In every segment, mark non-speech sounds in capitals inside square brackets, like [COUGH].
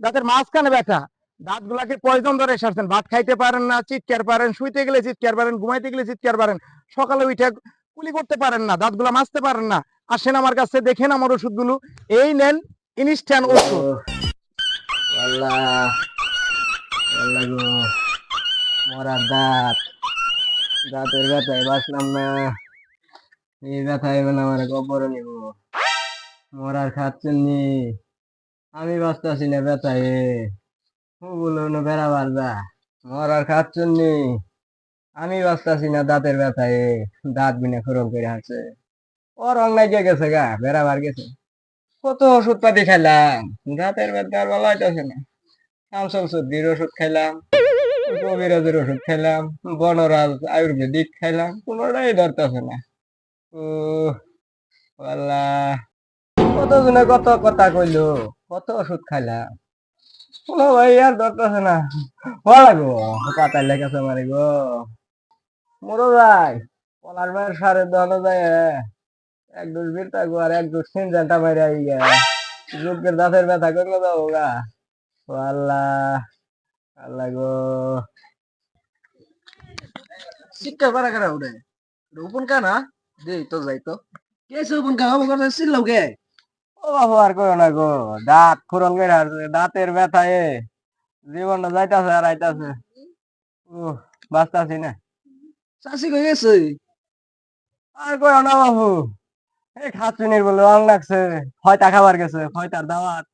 দাঁতের মাঝখানে ব্যথা। দাঁত গুলাকে পয়জন ধরে সারছেন? ভাত খাইতে পারেন না, চিৎকার পারেন, শুইতে গেলে চিৎকার পারেন, ঘুমাইতে গেলে চিৎকার পারেন, সকালে উঠে কুলি করতে পারেন না দাঁতগুলা মাজতে পারেন না। আসেন আমার কাছে, দেখেন আমার ওষুধগুলো। এই নেন ইনস্ট্যান্ট ওষুধ। দাঁত। দাঁতের না। এই মরার খাচ্ছেন নি। আমি বাঁচতেছি না ব্যথায় বলো না বেড়াবার দা মরার খাচ্ছেন নি আমি বাঁচতেছি না দাঁতের ব্যথায় দাঁত বিনা খরম করে আছে ওর অন্যায় গিয়ে গেছে গা বেড়াবার গেছে। কত ওষুধ পাতি খাইলাম। দাঁতের ব্যথা আর ভালো হইতেছে না। শামসুল সুদ্দির ওষুধ খাইলাম। কবিরাজের ওষুধ খাইলাম। বনরাজ আয়ুর্বেদিক খাইলাম। কোনোটাই ধরতেছে না। ও আল্লাহ কত জনে কত কথা কইলো। কত ওষুধ খাইলা ভাই আর ধরতেছে না? ভালো গো পাতাই লেগেছে মারে গো মরো পলার যায়। এক ডোজ বিরতা গো আর এক ডোজ সিনজানটা মারি আই গে দাঁতের ব্যথা করলে যাব গা আল্লাহ আল্লাহ গো শিক্ষা পারা কারা উঠে উপন কানা দে তো যাই তো কেসে উপন কানা আমার কথা ছিল কে ও বাবু আর করো না গো দাঁত ফুরন করে দাঁতের ব্যথা এ জীবনটা যাইতাছে আর আইতাছে। ও বাঁচতাছি না। চাষি কই গেছে? আর করো না বাবু এই খাচ্ছুনির বলে রং লাগছে হয়তা খাবার গেছে হয়তার দাওয়াত।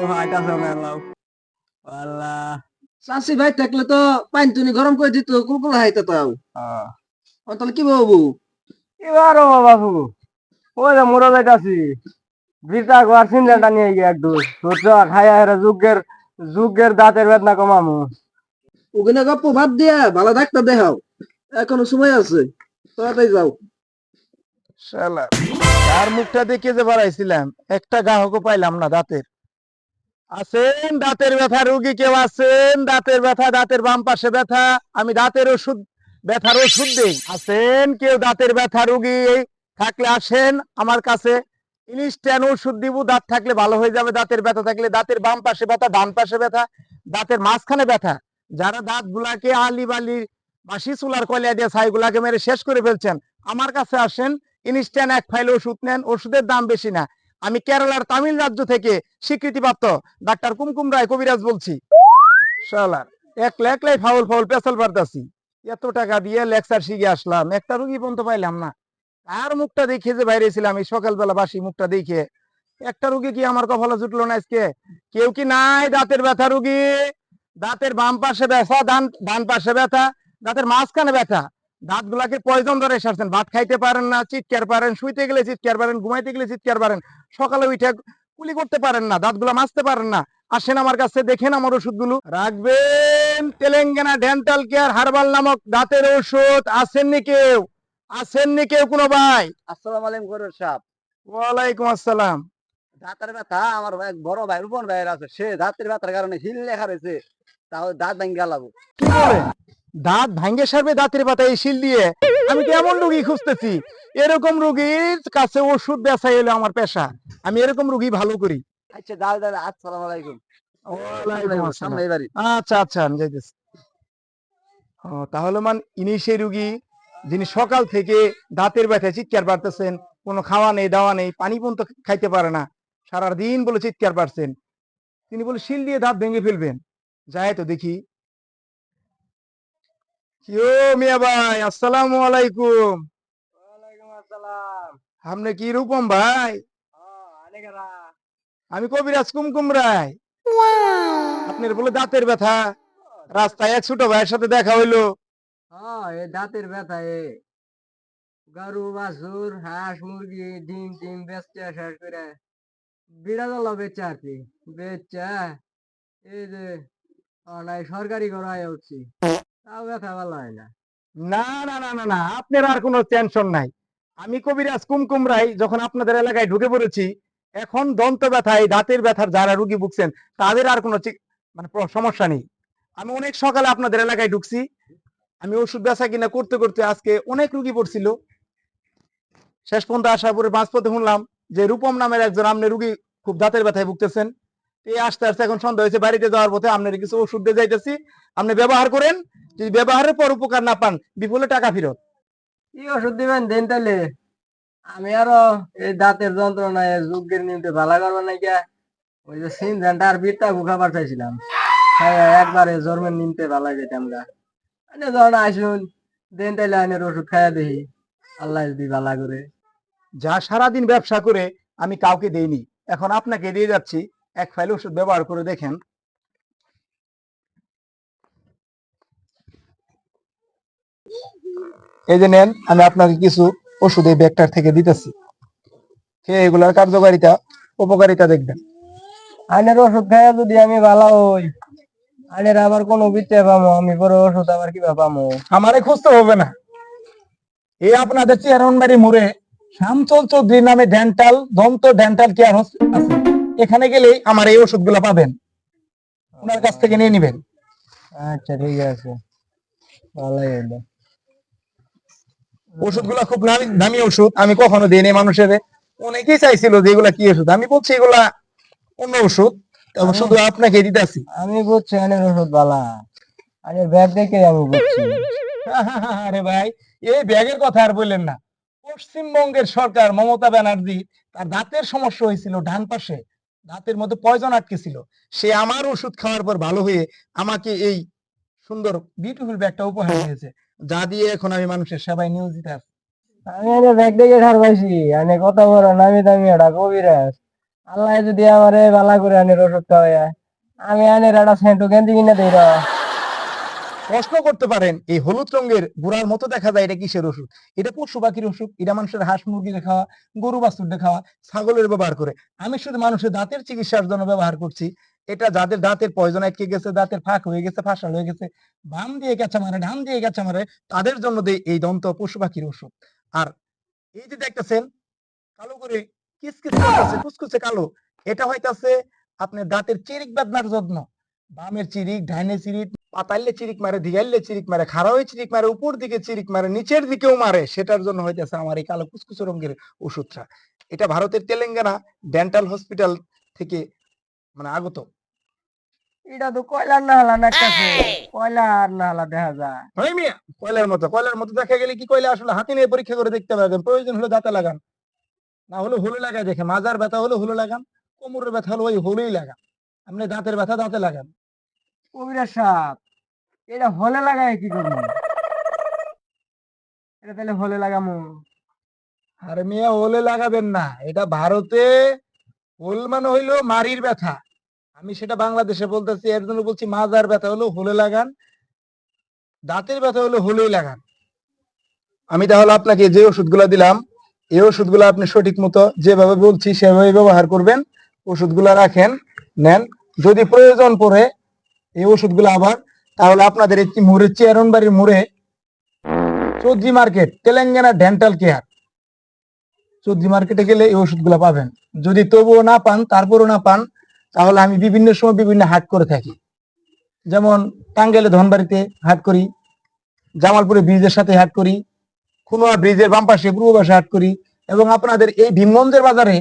ও আইতাছে মেলাও। আল্লাহ। চাষি ভাই থাকলে তো পানি টুনি গরম করে দিত কুলকুল হাইতে তাও। তাহলে কি বাবু? এবার ও বাবু? ওই যে মোড়া যাইতাছি। বিটা গোয়ার সিনজানটা নিয়ে গিয়ে একটু সূর্য খাইয়া হেরা যুগের যুগের দাঁতের বেদনা কমামু। ওখানে গপ্প বাদ দিয়া ভালো ডাক্তার দেখাও। এখনও সময় আছে। তাড়াতাড়ি যাও। শালা তার মুখটা দেখে যে বাড়াইছিলাম একটা গ্রাহকও পাইলাম না দাঁতের। আছেন দাঁতের ব্যথা রুগী কেউ আছেন দাঁতের ব্যথা দাঁতের বাম পাশে ব্যথা আমি দাঁতের ওষুধ ব্যথার ওষুধ দেই। আছেন কেউ দাঁতের ব্যথা রুগী থাকলে আসেন, আমার কাছে ইনস্ট্যান্ট ওষুধ দিব, দাঁত থাকলে ভালো হয়ে যাবে, দাঁতের ব্যথা থাকলে দাঁতের বাম পাশে ব্যথা, ডান পাশে ব্যথা, দাঁতের মাঝখানে ব্যথা। যারা দাঁত গুলাকে আলি বালি মাসি চুলার কয়লা দিয়ে ছাইগুলাকে মেরে শেষ করে ফেলছেন, আমার কাছে আসেন ইনস্ট্যান্ট এক ফাইল ওষুধ নেন, ওষুধের দাম বেশি না। আমি কেরালার তামিল রাজ্য থেকে স্বীকৃতিপ্রাপ্ত ডাক্তার কুমকুম রায় কবিরাজ বলছি। শালার এক লেখলাই ফাউল ফাউল পেছাল পারতাছি। এত টাকা দিয়ে লেকচার শিখে আসলাম, একটা রুগী পর্যন্ত পাইলাম না। আর মুখটা দেখে যে বাইরে ছিলাম, এই সকালবেলা বাসি মুখটা দেখে, একটা রুগী কি আমার কপালে জুটলো না আজকে? কেউ কি নাই দাঁতের ব্যথা রুগী? দাঁতের বাম পাশে ব্যথা, ডান ডান পাশে ব্যথা, দাঁতের মাঝখানে ব্যথা। দাঁত গুলাকে পয়জন ধরে এসেছেন ভাত খাইতে পারেন না, চিৎকার পারেন, শুইতে গেলে চিৎকার পারেন, ঘুমাইতে গেলে চিৎকার পারেন, সকালে উঠে কুলি করতে পারেন না দাঁতগুলা মাজতে পারেন না। আসেন আমার কাছে, দেখেন আমার ওষুধগুলো। রাখবেন, তেলেঙ্গানা ডেন্টাল কেয়ার হার্বাল নামক দাঁতের ওষুধ, আসেননি কেউ? আসেননি কেউ কোনো ভাই? আসসালামু আলাইকুম গরুর সাহেব ওয়ালাইকুম আসসালাম। দাঁতের ব্যথা আমার এক বড় ভাই রূপন ভাইয়ের আছে। সে দাঁতের ব্যথার কারণে হিল লেখা রয়েছে তাহলে দাঁত ভেঙে গেলাবো কি বলেন দাঁত ভাঙ্গে সারবে দাঁতের পাতা এই শিল দিয়ে? আমি তো এমন রুগী খুঁজতেছি। এরকম রুগীর কাছে ওষুধ বেচাই এলো আমার পেশা। আমি এরকম রুগী ভালো করি। আচ্ছা দাদা দাদা আসসালামু আলাইকুম। আচ্ছা আচ্ছা আমি যাইতেছি। ও তাহলে মান ইনি সেই রুগী? যিনি সকাল থেকে দাঁতের ব্যথায় চিৎকার পারতেছেন কোনো খাওয়া নেই দাওয়া নেই পানি পর্যন্ত খাইতে পারে না সারা দিন বলে চিৎকার পারছেন তিনি বলে শিল দিয়ে দাঁত ভেঙে ফেলবেন। যায় তো দেখি। কি মিয়া ভাই আসসালামু আলাইকুম। ওয়ালাইকুম আসসালাম। আপনি কি রূপম ভাই? হ্যাঁ আমি কবিরাজ কুমকুম রায়। আপনার বলে দাঁতের ব্যথা। রাস্তায় এক ছোট ভাইয়ের সাথে দেখা হইল। এই দাঁতের ব্যথা এ। গরু, বাছুর, হাঁস, মুরগি, ডিম, টিম শেষ করে বিড়াল আর কি। এই যে সরকারি উঠছি। তাও ব্যথা ভালো হয় না। না না না না না, আপনার আর কোনো টেনশন নাই। আমি কবিরাজ কুমকুম রাই যখন আপনাদের এলাকায় ঢুকে পড়েছি, এখন দন্ত ব্যথা, এই দাঁতের ব্যথার যারা রুগী ভুগছেন, তাদের আর কোনো মানে সমস্যা নেই। আমি অনেক সকালে আপনাদের এলাকায় ঢুকছি আমি ওষুধ বেচা কিনা করতে করতে আজকে অনেক রুগী পড়ছিল। শেষ পর্যন্ত আসার পরে মাঝপথে শুনলাম যে রূপম নামের একজন আপনি রুগী খুব দাঁতের ব্যথায় ভুগতেছেন। এই আস্তে আস্তে এখন সন্ধ্যা হয়েছে, বাড়িতে যাওয়ার পথে আপনার কিছু ওষুধ দিয়ে যাইতেছি। আপনি ব্যবহার করেন, যদি ব্যবহারের পর উপকার না পান, বিপুলে টাকা ফেরত। কি ওষুধ দিবেন দেন তাহলে আমি আরও এই দাঁতের যন্ত্রণায় যুগের নিমতে ভালো করব না গিয়া ওই যে সিনজানটা আর বিটটা খাবার চাইছিলাম খাইয়া একবারে জন্মের নিমতে ভালো যেতাম আনে যখন আসুন। দেন তাইলে আনের ওষুধ খাইয়া দেখি। আল্লাহ যদি ভালো করে। যা সারাদিন ব্যবসা করে আমি কাউকে দেইনি। এখন আপনাকে দিয়ে যাচ্ছি। এক ফাইল ওষুধ ব্যবহার করে দেখেন। এই যে নেন আমি আপনাকে কিছু ওষুধ এই ব্যাগটার থেকে দিতেছি। খেয়ে এগুলার কার্যকারিতা উপকারিতা দেখবেন। আনের ওষুধ খাইয়া যদি আমি ভালো হই। আনের আবার কোন বিতে পামো আমি পরে ওষুধ আবার কিবা পামো। আমারে খুঁজতে হবে না। এই আপনাদের চেয়ারনবাড়ি মোড়ে শ্যামচল চৌধুরী নামে ডেন্টাল দন্ত ডেন্টাল কেয়ার আছে। এখানে গেলেই আমার এই ওষুধগুলো পাবেন। ওনার কাছ থেকে নিয়ে নিবেন। আচ্ছা ঠিক আছে। ভালোই হলো। ওষুধগুলো খুব নামি দামি ওষুধ। আমি কখনো দিইনি মানুষের। অনেকেই চাইছিল যে এগুলা কি ওষুধ? আমি বলছি এগুলা অন্য ওষুধ। শুধু আপনাকে দিতেছি। আমি বুঝছি আনের ওষুধ বালা আনের ব্যাগ দেখে আমি বুঝছি। [LAUGHS] আরে ভাই এই ব্যাগের কথা আর বললেন না। পশ্চিমবঙ্গের সরকার মমতা ব্যানার্জি তার দাঁতের সমস্যা হয়েছিল ডান পাশে। দাঁতের মধ্যে পয়জন আটকে ছিল সে আমার ওষুধ খাওয়ার পর ভালো হয়ে আমাকে এই সুন্দর বিউটিফুল ব্যাগটা উপহার দিয়েছে। যা দিয়ে এখন আমি মানুষের সেবায় নিয়োজিত আছি। আমি আনের ব্যাগ দেখে পাইছি। আনে কত বড় নামি দামি এটা কবিরাজ। আল্লাহ যদি আমারে বালা করে আনের ওষুধ খাওয়ায় আমি আনের একটা সেন্টু গেঞ্জি কিনে দিই প্রশ্ন করতে পারেন, এই হলুদ রঙের গুড়ার মতো দেখা যায় এটা কিসের ওষুধ? এটা পশু পাখির ওষুধ, এটা মানুষের হাঁস মুরগির খাওয়া, গরু বাছুর খাওয়া, ছাগলের ব্যবহার করে। আমি শুধু মানুষের দাঁতের চিকিৎসার জন্য ব্যবহার করছি। এটা যাদের দাঁতের পয়জন আটকে গেছে, দাঁতের ফাঁক হয়ে গেছে, ফাঁসাল হয়ে গেছে, বাম দিয়ে গেছে মারে ডান দিয়ে গেছে মারে তাদের জন্য দেই এই দন্ত পশু পাখির ওষুধ। আর এই যে দেখতেছেন, কালো করে কিসকিস করতেছে কুচকুচে কালো। এটা হইতাছে আপনার দাঁতের চিরিক বেদনার যত্ন। বামের চিরিক ডাইনে চিরিক পাতাইলে চিরিক মারে দিগাইলে চিরিক মারে খাড়া হয়ে চিরিক মারে উপর দিকে চিরিক মারে নিচের দিকেও মারে সেটার জন্য হইতেছে আমার এই কালো কুচকুচে রঙের ওষুধটা। এটা ভারতের তেলেঙ্গানা ডেন্টাল হসপিটাল থেকে মানে আগত। এটা তো কয়লার না হলা কয়লার না হলা দেখা যায়। হয় মিয়া কয়লার মতো কয়লার মতো দেখা গেলে কি কয়লা আসলে হাতে নিয়ে পরীক্ষা করে দেখতে পারবেন প্রয়োজন হলে দাঁতে লাগান। না হলে হলু লাগায় দেখে। মাজার ব্যথা হলে হলু লাগান, কোমরের ব্যথা হলে ওই হলুই লাগান। আপনি দাঁতের ব্যথা দাঁতে লাগান। কবিরা সাপ, এটা হলে লাগায় কি করব? এটা তাহলে হলে লাগামু। আর মেয়ে, হলে লাগাবেন না। এটা ভারতে হোল মানে হইল মারির ব্যথা। আমি সেটা বাংলাদেশে বলতেছি, এর জন্য বলছি মাজার ব্যথা হলো হলে লাগান, দাঁতের ব্যথা হলো হোলেই লাগান। আমি তাহলে আপনাকে যে ওষুধগুলো দিলাম এই ওষুধগুলো আপনি সঠিক মতো যেভাবে বলছি, সেভাবে ব্যবহার করবেন। ওষুধগুলো রাখেন, নেন। যদি প্রয়োজন পড়ে এই ওষুধগুলো আবার, তাহলে আপনাদের একটি মোড়ে, চেয়ারন বাড়ির মোড়ে। Chowdhury market, Telangana dental care. Chowdhury মার্কেটে গেলে এই ওষুধগুলো পাবেন। যদি তবুও না পান, তারপরও না পান, তাহলে আমি বিভিন্ন সময় বিভিন্ন হাট করে থাকি। যেমন টাঙ্গাইলে ধনবাড়িতে হাট করি, জামালপুরে ব্রিজের সাথে হাট করি খুনোয়া ব্রিজের বাম পাশে পূর্ব পাশে হাট করি এবং আপনাদের এই ভীমগঞ্জের বাজারে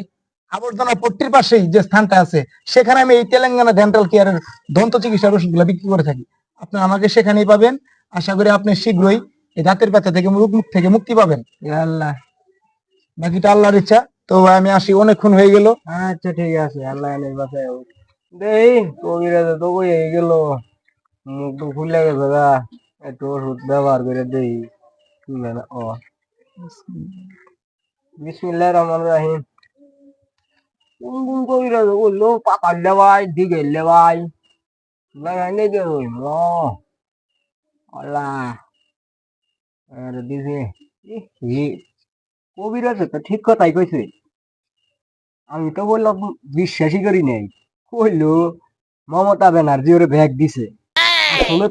আবর্জনা পট্টির পাশেই যে স্থানটা আছে সেখানে আমি এই তেলেঙ্গানা ডেন্টাল কেয়ারের দন্ত চিকিৎসার ওষুধগুলো বিক্রি করে থাকি। আপনারা আমাকে সেখানেই পাবেন। আশা করি আপনি শীঘ্রই এই দাঁতের ব্যথা থেকে রোগ মুখ থেকে মুক্তি পাবেন। আল্লাহ। বাকিটা আল্লাহর ইচ্ছা। তো আমি আসি অনেকক্ষণ হয়ে গেল। আচ্ছা ঠিক আছে আল্লাহ এনে বাসায় দেই কবিরাজ তো বই গেল। মুখ তো ফুলে গেছে একটু ওষুধ ব্যবহার করে দেই। না ও বিসমিল্লাহির কোন তো ঠিক কথাই কইছে আমি তো বললাম বিশ্বাসই করি নাই কইলো মমতা ব্যানার্জি ওরে ব্যাগ দিছে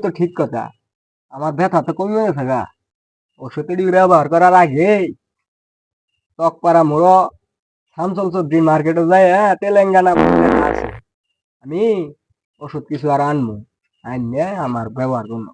তো ঠিক কথা আমার ব্যথা তো কমে গেছে গা ওষুধের ব্যবহার করার আগে তকপাড়া মোড় শামসল সবজি মার্কেটে যায় হ্যাঁ তেলেঙ্গানা আছে আমি ওষুধ কিছু আর আনব। আনলে আমার ব্যবহার করব